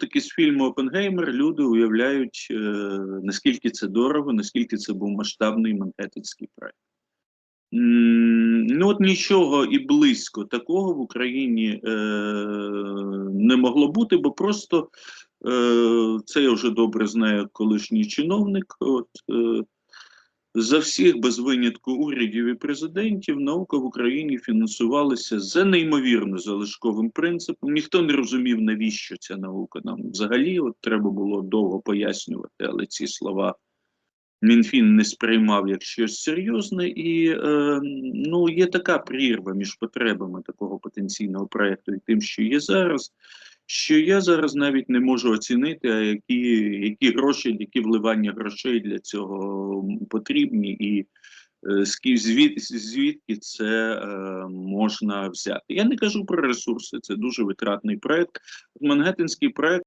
таки з фільму Опенгеймер люди уявляють, е, наскільки це дорого, наскільки це був масштабний манхеттенський проект. Ну, от нічого і близько такого в Україні е, не могло бути, бо просто е, це я вже добре знаю колишній чиновник. От, е, за всіх без винятку урядів і президентів наука в Україні фінансувалася за неймовірно залишковим принципом. Ніхто не розумів, навіщо ця наука нам взагалі. От треба було довго пояснювати, але ці слова Мінфін не сприймав як щось серйозне, і е, ну є така прірва між потребами такого потенційного проекту і тим, що є зараз. Що я зараз навіть не можу оцінити, а які, які гроші, які вливання грошей для цього потрібні, і е, звід, звідки це е, можна взяти. Я не кажу про ресурси, це дуже витратний проект. Мангеттенський проект.